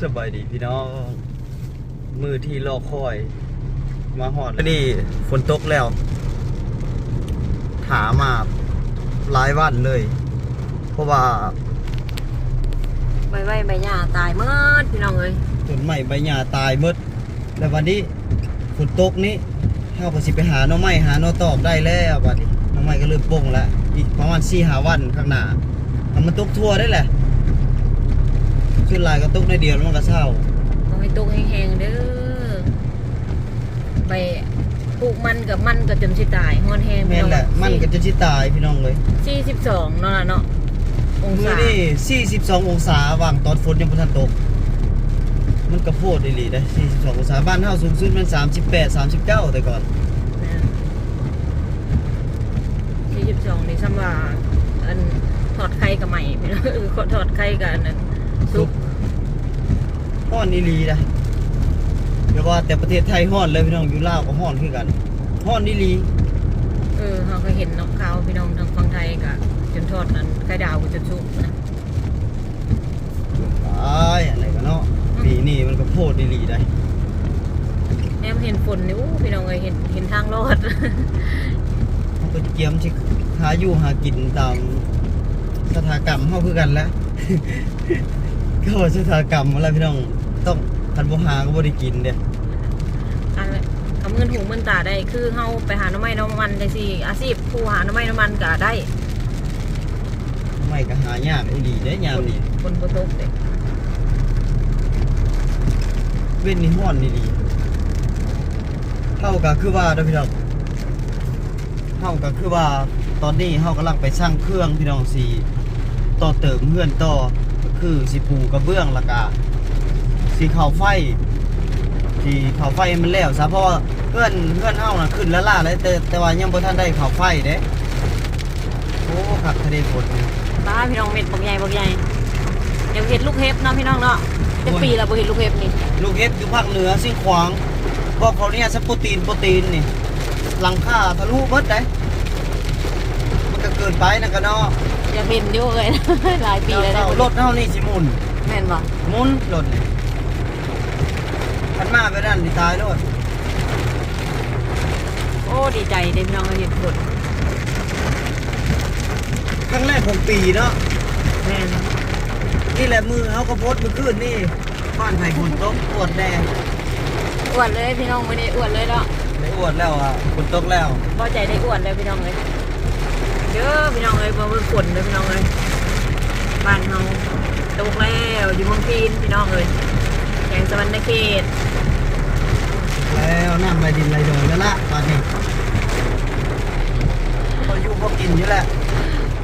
สบายดีพี่น้อง มือที่รอคอย มาหอดแล้วนี่ฝนตกแล้ว ถามาหลายวันเลย เพราะว่าใบไว้ใบหญ้าตายเมื่อพี่น้องเอ้ยต้นไม้ใบหญ้าตายหมดแล้ววันนี้ฝนตกนี้เฮาก็สิไปหาหน่อไม้หาหน่อตอกได้แล้วบัดนี้หน่อไม้ก็เริ่มป่งแล้วอีกประมาณ4หาวันข้างหน้าถ้ามันตกทั่วได้แหละ ส่วนหลายก็ตกในเดียวแล้วมันก็เศร้าต้องให้ตกแห้งๆเด้อใบปลูกมันกับมันก็จนสิตายฮ้อนแห้งแม่นแหละมันก็จะสิตายพี่น้องเลยสี่สิบสองเนาะล่ะเนาะองมือศานี่42 องศาว่างตอนฝนยังบ่ทันตก มันก็โพดอีหลีได้42 องศาบ้านเฮาสูงสุดมัน38 39 แต่ก่อนสี่สิบสองนี่ซ้ำว่าอันถอดไข่กับใหม่พี่น้องเออถอดไข่กับอันนั้น ซุปฮ้อนอีหลีนะเดี๋ยวว่าแต่ประเทศไทยฮ้อนเลยพี่น้องอยู่ลาวก็ฮ้อนคือกันฮ้อนอีหลีเออเขาก็เห็นเนกข่าวพี่น้องทางฝั่งไทยก็จนทอดนั้นไข่ดาวก็จนซุปนะตายอะไรกันเนาะปีนี้มันก็โพดอีหลีได้แม่เห็นฝนนี่อู้พี่น้องเอ้ยเห็นเห็นทางรอดมันก็เกียมสิหาอยู่หากินตามสถากรรมเฮาคือกันแหล้ว ก็ว่าสถากรรมอะไรพี่น้องต้องคันบ่หาก็บ่ได้กินเด้อันทำเงินหูเงินตาได้คือเฮาไปหาหน้ำไม้หน้ำมันได้สิอาชีพผู้หาหน้ำไม้หน้ำมันก็ได้ไม่ก็หายากอีหลีได้ยามนี้คนบ่ตกเด้เว้นนี่ฮ้อนอีหลีเฮาก็คือว่าเด้อพี่น้องเฮาก็คือว่าตอนนี้เฮากำลังไปสร้างเครื่องพี่น้องสิต่อเติมเฮือนต่อก็ คือสิปูกระเบื้องแล้วก็สิเข้าไฟที่เขาไฟมันแล้วซะเพราะว่าเพื่อนเพื่อนเฮาน่ะขึ้นแล้วล่าเลยแต่แต่ว่ายังบ่ทันได้เขาไฟเด้โอ้ขับทะเลฝนนี่บ้าพี่น้องเม็ดบักใหญ่บักใหญ่เดี๋ยวเห็ดลูกเห็บเนาะพี่น้องเนาะเป็นปีแล้วบ่เห็ดลูกเห็บนี่ลูกเห็บอยู่ภาคเหนือซิ่งขวางบอกเขาเนี่ยสโปรตีนโปรตีนนี่หลังคาทะลุเบิดได้มันก็เกินไปนะกันเนาะ อยากเห็นอยู่เอ้ยหลายปีแล้วเจ้าได้รถเฮานี่สิหมุนแม่นบ่หมุนรถนี่คันมาไปนั่นสิตายรถโอ้ดีใจเด้พี่น้องเห็นฝนครั้งแรกของปีเนาะแม่นนี่แหละมือเฮาก็โพสต์เมื่อคืนนี่บ้านไผ่ฝนตกปวดแดงอ้วนเลยพี่น้องไม่ได้อ้วนเลยเนาะได้อวดแล้วอะฝนตกแล้วพอใจได้อ้วนเลยพี่น้องเลย เยอะพี่น้องเลยบ่เป็นฝนเลยพี่น้องเลยบ้านเฮาตกแล้วอยู่เมืองพีนพี่น้องเลยแข่งสวรรณเขตแล้วน้ำไรดินไรโดนแล้วละตอนนี้พออยู่พอกินอยู่แหละ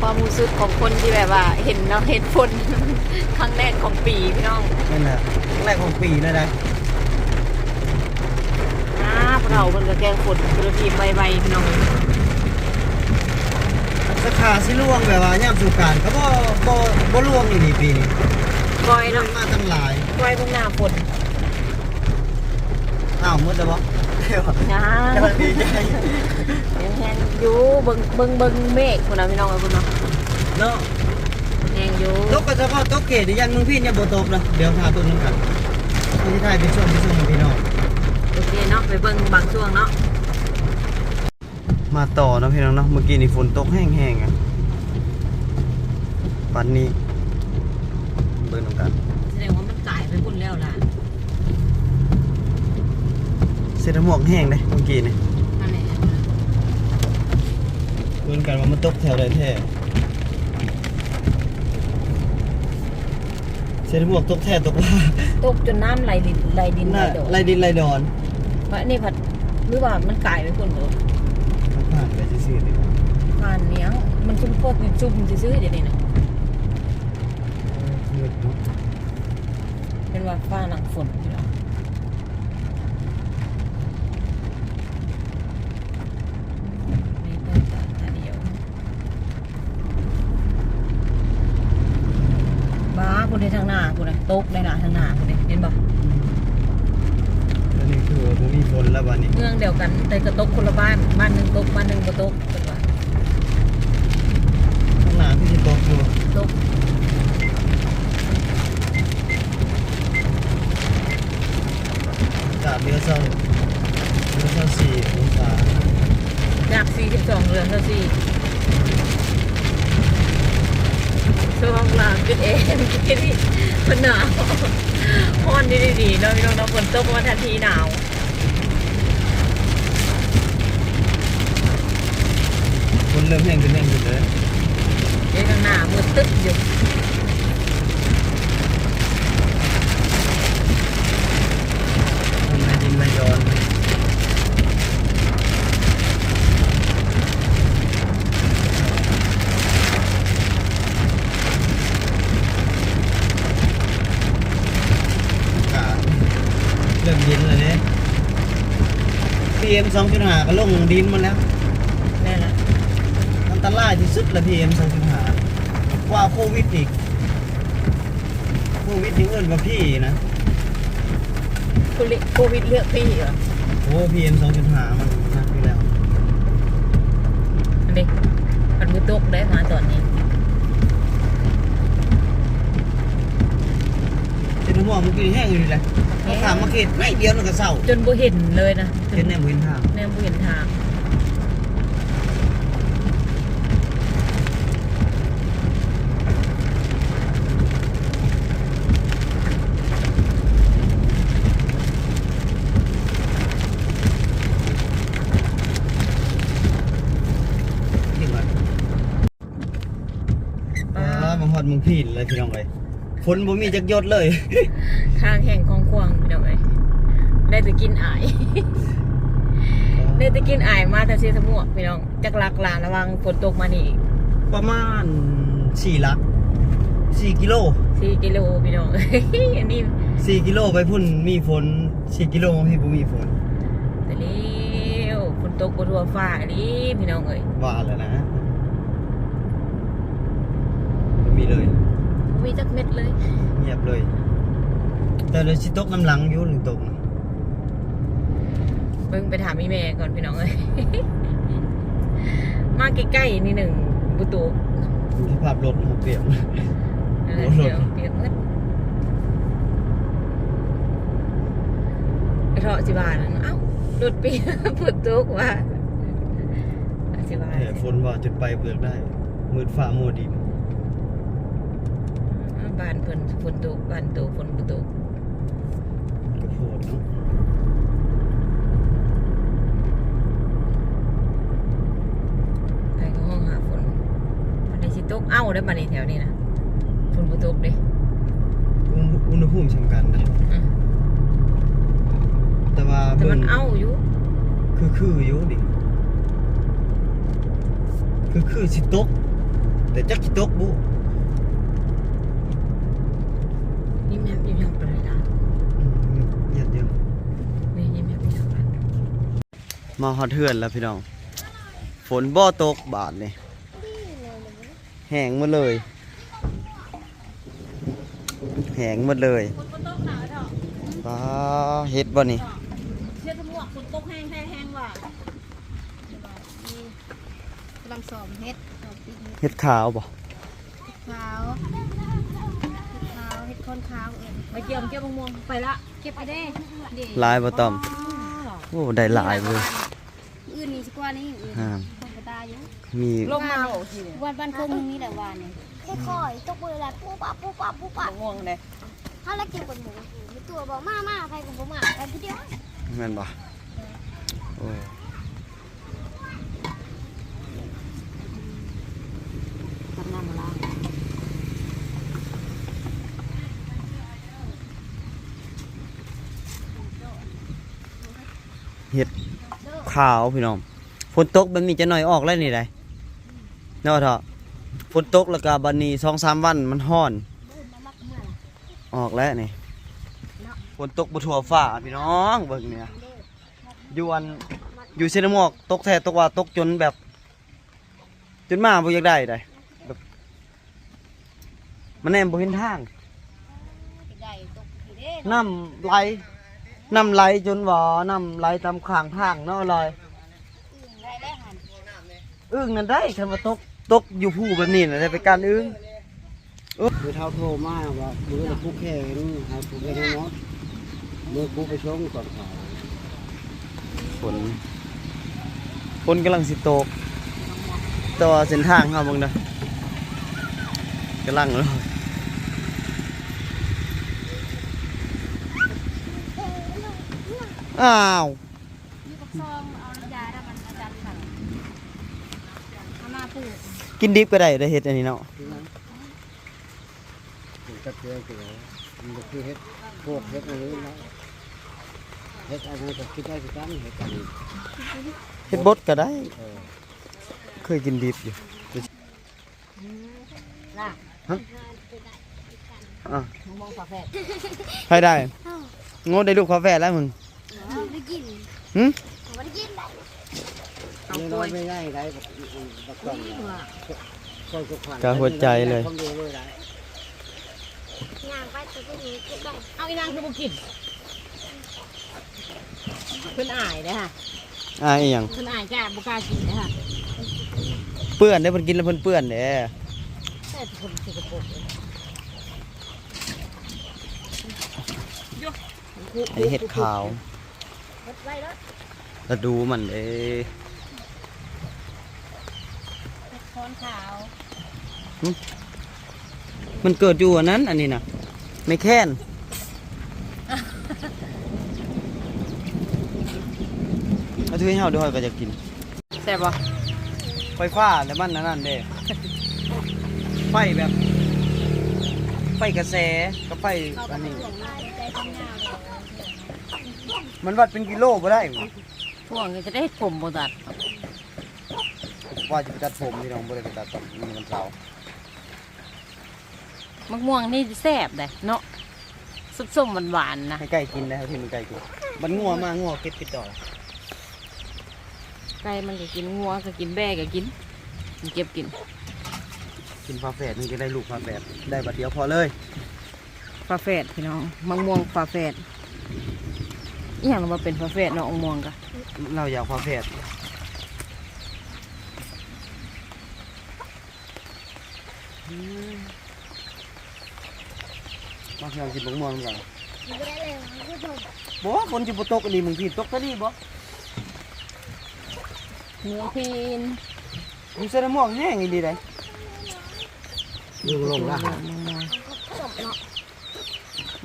ความรู้สึกของคนที่แบบว่าเห็นเนาะเห็นฝน ครั้งแรกของปีพี่น้องนั่นแหละครั้งแรกของปีเลยนะอ้าพวกเราเพิ่นก็แกล้งฝนคือทีมไวๆพี่น้อง สาขาสิล่วงแบบว่าย่ามสู่การเขาบ่บ่บ่ล่วงอยู่นี่ปีนี้กอยล่วเนาะงมาตั้งหลายกอยเพิ่งหน้าฝนอ้าวมืดจะบ่เดี๋ยวนะกำลังดีใจยังแฮงอยู่เบิ่งเบิ่งเบิ่งเมฆพุ่นน่ะพี่น้องเอ้ยพุ่นเนาะเนาะแฮงอยู่ตกก็เฉพาะตกเขตยันเมืองพี่เนี่ยบ่ตกนะเดี๋ยวพาตัวนึงกันพี่ไทยไปชมไปชมพี่น้องโอเคเนาะไปเบิ่งบางช่วงเนาะ มาต่อเนาะพี่น้องเนาะเมื่อกี้นี่ฝนตกแห้งๆอะปันนี้เบิ่งนำกันแสดงว่ามันกลายไปพุ่นแล้วล่ะเสื้อหมวกแห้งเลยเมื่อกี้นี่นั่นแหละเบิ่งกันว่ามันตกแถวใดแท้เสื้อหมวกตกแท้ตกว่าตกจนน้ำไหลดินไหลดินไหลน่าดอกไรดินไรดอนเพราะนี่ผัดหรือว่ามันกลายไปพุ่นเด้อ ผ่านไปซื่อๆดีกว่า ผ่านเนี้ยงมัน ซุ่มโคตรซุ่มซื่อๆเดี๋ยวนี้นะมืดเนาะเป็นว่าฟ้าหลังฝนพี่น้องนี่เปิดตาตาเดียวบ้าพุ่นในทางหน้าพุ่นน่ะตกในหน้าทางหน้าพุ่นนี่เห็นบ่แล้วนี่คือบ่มีฝนแล้ววันนี้ เมืองเดียวกันแต่ก็ตกคนละบ้านบ้านหนึ่งตกบ้านหนึ่งบ่ตกเป็นว่า ข้างหน้า ที่สิตกอยู่ตกเดือเศร้าเดือเศร้าสี่องศาจาก42เหลือเท่าสี่ช่วงหลังกินเองกินนี่มันหนาวฮ้อนดีๆๆเนาะพี่น้องเนาะฝนตกมาทันทีหนาวคนเริ่มแห้งขึ้นแห้งขึ้นเลย เดี๋ยวข้างหน้ามืดตึ๊บอยู่คนในดินไม่ย้อนอากาศเริ่มเย็นเลยเนี่ย PM 2.5ก็ลงดินมาแล้วแม่นละอันตรายที่สุดละ PM 2.5 กว่าโควิดอีกโควิดนี่เอิ้นว่าพี่นะคุณลิโควิดเลือกพี่เหรอโอ้ PM 2.5มันหนักอยู่แล้วอันนี้มันมือตกได้มาตอนนี้เห็นหัวมันกินแห้งอยู่นี่แหละเขาถามมาเขตไม่เดียวนึงก็เศร้าจนบ่เห็นเลยนะจเห็นแน่บ่เห็นทาง แนมบ่เห็นทาง ที่ว่าอ่ามาฮอ ดเมึงพี่เลยพี่น้องเอ้ยฝนบ่มีจักหยดเลย ทางแห่งของควางพี่น้องเอ้ยได้แต่กินอาย ได้แต่กินอายมาแต่เสียสมวกพี่น้องจักหลักหลานระวังฝนตกมานี่ประมาณ4ลัก4กิโล4กิโลพี่น้องอันนี้4กิโลไปพุ่นมีฝน4กิโลพี่บ่มีฝนแต่เร็วฝนตกบนทั่วฟ้านี่พี่น้องเอ้ยว่าแล้วนะบ่ มีเลยบ่มีจักเม็ดเลย เงียบเลย แต่เดี๋ยวสิตกน้ำหลังอยู่หรือตกนะเบิ่งไปถามอีแม่ก่อนพี่น้องเอ้ยมาใกล้ๆนี่หนึ่งบุตุสภาพรถเขาเปลี่ยน นั่นแหละโอ้โห เดี๋ยวเปียกมืดไอ้เถาะสิบาทนั่นเอ้ารถเปียกฝนตกว่าสิบาท แต่ฝนว่าจุดไปเปลือกได้มืดฟ้ามัวดิน บ้านเพิ่นฝนตกบ้านตกฝนบ่ตกกระโพดเนาะไปก็ห้องหาฝนมันได้สิตกเอ้าได้อบัดนี้แถวนี้นะฝนบ่ตกเด้อุณอุณหภูมิสำคัญนะอืมแต่ว่าแต่มันบิ่งเอ้าอยู่คือคืออยู่ดิคือคือสิตก แต่จักสิตกบุ ยิ้มแย้มยิ้มแย้มไปเลยนะ อืมเย็นเดียว นี่ยิ้มแย้มยิ้มแย้มไป มาฮอดเทือนแล้วพี่น้อง ฝนบ่ตกบาทนี่แห้งหมดเลย แห้งหมดเลยฝนบ่ตกหนาวเถาะป้าเฮ็ดบ่นี่เสื้อทั้งหมวกฝนตกแห้งแห้งแห้งว่ะกำลังสอบเฮ็ดสอบปีเฮ็ดเฮ็ดขาวบ่ขาวเฮ็ดขาวเฮ็ดคนขาวเองไปเกี่ยวเกี่ยวมะม่วงไปละเก็บไปได้เด็ลายบ่ต้อมโอ้ได้หลายเลยอื่ นนี่สิกว่านี้อื่นอ่า คนกระตายอยู่มีลมมาโอ้ทีเนี่ยวันบ้านคงนี่แหละวันนี่ค่อยๆตกมือละปุ๊บปั๊บปุ๊บปั๊บปุ๊บปั๊บมะม่วงเลยถ้าแล้วเก็บกับหมูมีตัวบอกมามาใครกับผมมาไปทีเดียวแม่นบ่โอ้ตัดน้ำมาล้างเฮ็ด ขาวพี่น้องฝนตกแบบนี้จะหน่อยออกแล้วนี่ได้เนาะเถอะฝนตกแล้วก็บัดนี้2-3วันมันร้อน ออกแล้วนี่ฝนตกบทั่วฟ้าพี่น้องเบิ่งเนี่ยอยู่อันอยู่เซนหมอกตกแท้ตกว่าตกจนแบบ จนมาบ่อยากได้ได้แบบมันแนมบ่เห็นทางได้ตกทีเด้น้ำไหล น้ำไหลจนว่าน้ำไหลตามข้างทางเนาะลอยอื่นได้แล้วหันอึ้งนั่นได้คันว่าตกตกอยู่ผู้แบบนี้น่ะได้ไปการอึ้งคือเท้าโทรมาว่ามือจะคุกแค่นี้ครับคุกแค่นี้เนาะมือคุกไปชงก่อนเขาฝนฝนกำลังสิตกแตัวาเส้นทางครับมึงนะกำลังเลย อ้าวมีปักซองเอาน้ำยาแล้วมันอาจารย์สั่งเอามาปลูกกินดิบก็ได้ได้เฮ็ดอันนี้เนาะที่นั้นผมจะเจอกี่แล้วมันก็คือเฮ็ดโคกเฮ็ดอะไรนะเฮ็ดอะไรก็คิดได้คือกันเฮ็ดกันเฮ็ดบดก็ได้ เออเคยกินดิบอยู่น่ะอะมองฝาแฝดใครได้โง่ได้ลูกคาแฟแล้วมึงเอา ได้กินหึเอาได้กินได้เอาเลี้ยงกล้น้อวยยไม่ง่ายได้บักบักต้องคอยสุขวัญกะหัวใจเลยคนดีเลยได้ย่างไปตัวที่นี้ก็ต้องเอาอีนางคือบุกินเพิ่นอายเด้อค่ะอ่าอีหยังเพิ่นอายจ้าบุกล้ากินเด้อค่ะเปื้อนได้เพิ่นกินแล้วเพิ่นเปื้อนเด้แต่คนสกปรกเลยไอเห็ดขาว รถไว้รถแล้วดูมันเด้คอนขาวมันเกิดอยู่อันนั้น อันนี้นะไม่แค้นเอาทุยเฮาด้วยก็จะกิน แซ่บบ่ไฟฟ้าแล้วมันนั่นนั่นเด้ ไฟแบบ ไฟกระแสกับไฟอันนี้หลงได้ใจทำงานเลย มันวัดเป็นกิโลบ่ได้ช่วงนี้จะได้ผมบ่ตัดว่าจะไปตัดผมพี่น้องบ่ได้ไปตัดตอนนี้มันเสาร์มะม่วงนี่แซ่บเด้เนาะส้มๆหวานๆนะให้ไก่กินนะครับที่มันไก่กินมันงัวมากงัวเก็บไปต่อไก่มันก็กินงัวก็กินแบะก็กินมันเก็บกิน กินฟ้าแฝดมันก็ได้ลูกฟ้าแฝดได้บัดเดียวพอเลยฝาแฝดพี่น้องมะม่วงฝาแฝด อีหยังมาเป็นฝาแฝดเนาะมะม่วงกะเราอยากฟ้าแฝดมาเพียงกินมะม่วงก่อนกินไม่ได้เลยคุณผู้ชมบ่ฝนจิบ่ตกอันนี้มึงพี่ตกซะนี่บ่เนื้อพีนมึงใส่น้ำม่วงแห้งอีดีได้ลุงลงละมะม่วงจบเนาะ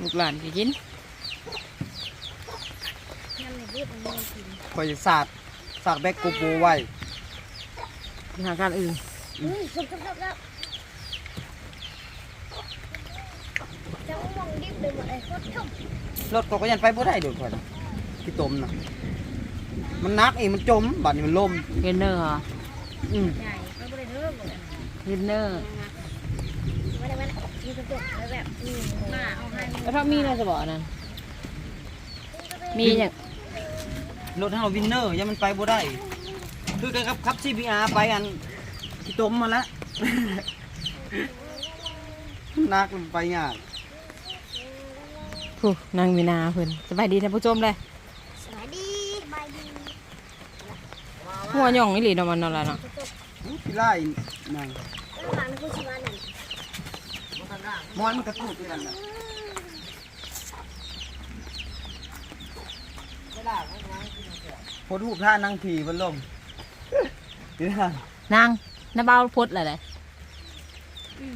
ลูกหลานก็กินนั่นเลยรีบมันไม่กิน คอยจะสาดสากแบกโกโปไว้หาการอื่นอุ้ยสุกๆแล้วจะมองดิบเลยหมดเลยโคตรชมรถก็ยันไปบ่ได้โดดข่อยน่ะที่ต้มน่ะมันหนักอีกมันจมบัดนี้มันล่มเทรนเนอร์เหรออืมใหญ่ไม่ได้เริ่มเลยเทรนเนอร์ไม่ได้ไม่ได้มีกระจกแล้วแบบอืมมาเอาให้แล้วถ้ามีอะไรจะบอกอันนั้นมีอย่าง รถเฮาวินเนอร์ยังมันไปบ่ได้คือกันครับขับ CBR ไปอันที่ต้มมาแล้วหนักมันไปยากผู้นางมีนาเพิ่นสบายดีท่านผู้ชมเลยสวัสดีบายดีหัวหย่องอีหลีเนาะมันเนั่นแหละเนาะพี่ไล่นั่งแล้วหลานคุณชิวานั่นมอนมันกระตุกด้วยกันน่ะโพดหูท่านั่งผีบนลมนี่นะนางน้าเบาพดอะไรอืม